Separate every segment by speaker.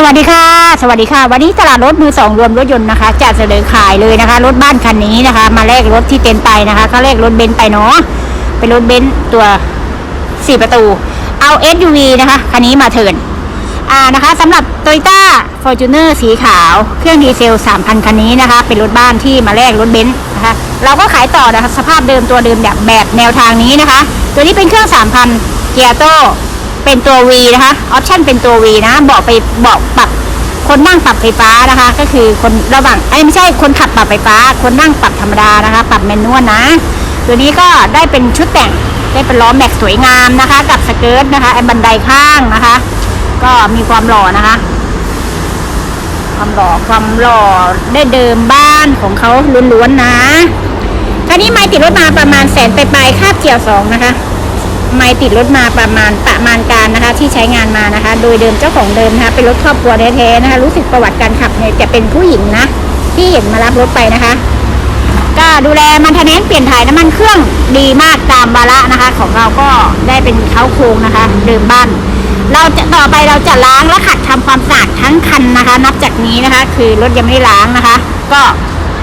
Speaker 1: สวัสดีค่ะ สวัสดีค่ะ วันนี้ตลาดรถมือสองรวมรถยนต์นะคะจะเสนอขายเลยนะคะ รถบ้านคันนี้นะคะ มาแลกรถที่เต็นท์ไปนะคะเขาแลกรถเบนซ์ไปเนาะเป็นรถเบนซ์ตัวสี่ประตู เอา SUV นะคะ คันนี้มาเถินอ่านะคะสำหรับ Toyota Fortuner สีขาว เครื่องดีเซล 3,000 คันนี้นะคะ เป็นรถบ้านที่มาแลกรถเบนซ์นะคะ เราก็ขายต่อนะคะ สภาพเดิมตัวเดิมแบบแบบแนวทางนี้นะคะ ตัวนี้เป็นเครื่อง 3,000 เกียร์โต เป็นตัว V นะคะออปชันเป็นตัว V นะบาะไปบาะปรับคนนั่งปรับไฟฟ้านะคะ ก็คือคนระหว่างไอ้ไม่ใช่คนขับปรับไฟฟ้า คนนั่งปรับธรรมดานะคะ ปรับแมนนวลนะ ตัวนี้ก็ได้เป็นชุดแต่งได้เป็นล้อแม็กสวยงามนะคะ กับสเกิร์ตนะคะไอ้บันไดข้างนะคะ ก็มีความหล่อนะคะ ความหล่อความหล่อได้เดิมบ้านของเขาล้วนๆนะคันนี้ไม่ติดรถมาประมาณแสนไปปลายๆคาบเกี่ยวสองนะคะ ไม่ติดรถมาประมาณประมาณการนะคะ ที่ใช้งานมานะคะ โดยเดิมเจ้าของเดิมนะคะเป็นรถครอบครัวแท้ๆนะคะ รู้สึกประวัติการขับเนี่ยจะเป็นผู้หญิงนะ ที่เห็นมารับรถไปนะคะ ก็ดูแลมันทนแนนเปลี่ยนถ่ายน้ำมันเครื่องดีมากตามวาระนะคะ ของเราก็ได้เป็นเขาโครงนะคะ เดิมบ้าน เราจะต่อไปเราจะล้างและขัดทำความสะอาดทั้งคันนะคะ นับจากนี้นะคะ คือรถยังไม่ได้ล้างนะคะ ก็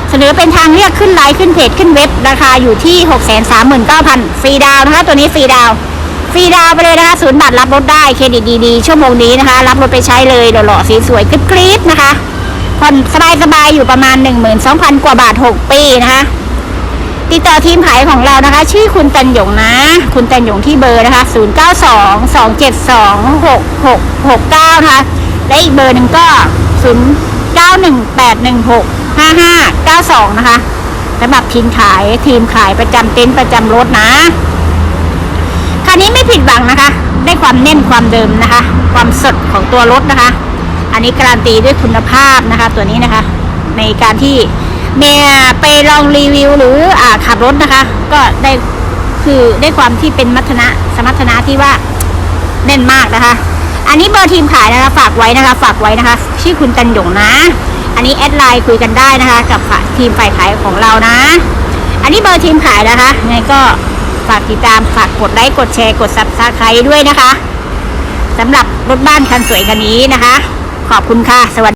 Speaker 1: เสนอเป็นทางเรียกขึ้นไลน์ขึ้นเพจขึ้นเว็บราคาอยู่ที่ 6 3 9 0 0 0ฟรีดาวนะคะ ตัวนี้ฟรีดาวฟรีดาวไปเลยนะคะศูนย์บาทรับรถได้เครดิตดีๆ ชั่วโมงนี้นะคะ รับรถไปใช้เลยหล่อๆสวยๆกรี๊ดๆนะคะผ่อนสบายๆอยู่ประมาณ 12,000 กว่าบาท 6 ปีนะคะติดต่อทีมขายของเรานะคะ ชื่อคุณตันหยงนะ คุณตันหยงที่เบอร์นะคะ 0 9 2 2 7 2 6 6 6 9 นะคะ และอีกเบอร์หนึ่งก็ 0 9 1 8 1 6 5 5 9 2นะคะสำหรับทีมขายทีมขายประจำเต็นท์ประจำรถนะคันนี้ไม่ผิดหวังนะคะ ได้ความแน่นความเดิมนะคะ ความสดของตัวรถนะคะ อันนี้การันตีด้วยคุณภาพนะคะ ตัวนี้นะคะ ในการที่เมียไปลองรีวิวหรืออ่าขับรถนะคะ ก็ได้คือได้ความที่เป็นมัทนะสมรรถนะที่ว่าแน่นมากนะคะ อันนี้เบอร์ทีมขายนะคะฝากไว้นะคะ ฝากไว้นะคะ ชื่อคุณตันหยงนะ อันนี้แอดไลน์คุยกันได้นะคะ กับทีมฝ่ายขายของเรานะ อันนี้เบอร์ทีมขายนะคะยังไงก็ฝากติดตามฝากกดไลค์กดแชร์กดซับสไครต์ด้วยนะคะสำหรับรถบ้านคันสวยคันนี้นะคะ ขอบคุณค่ะ สวัสดี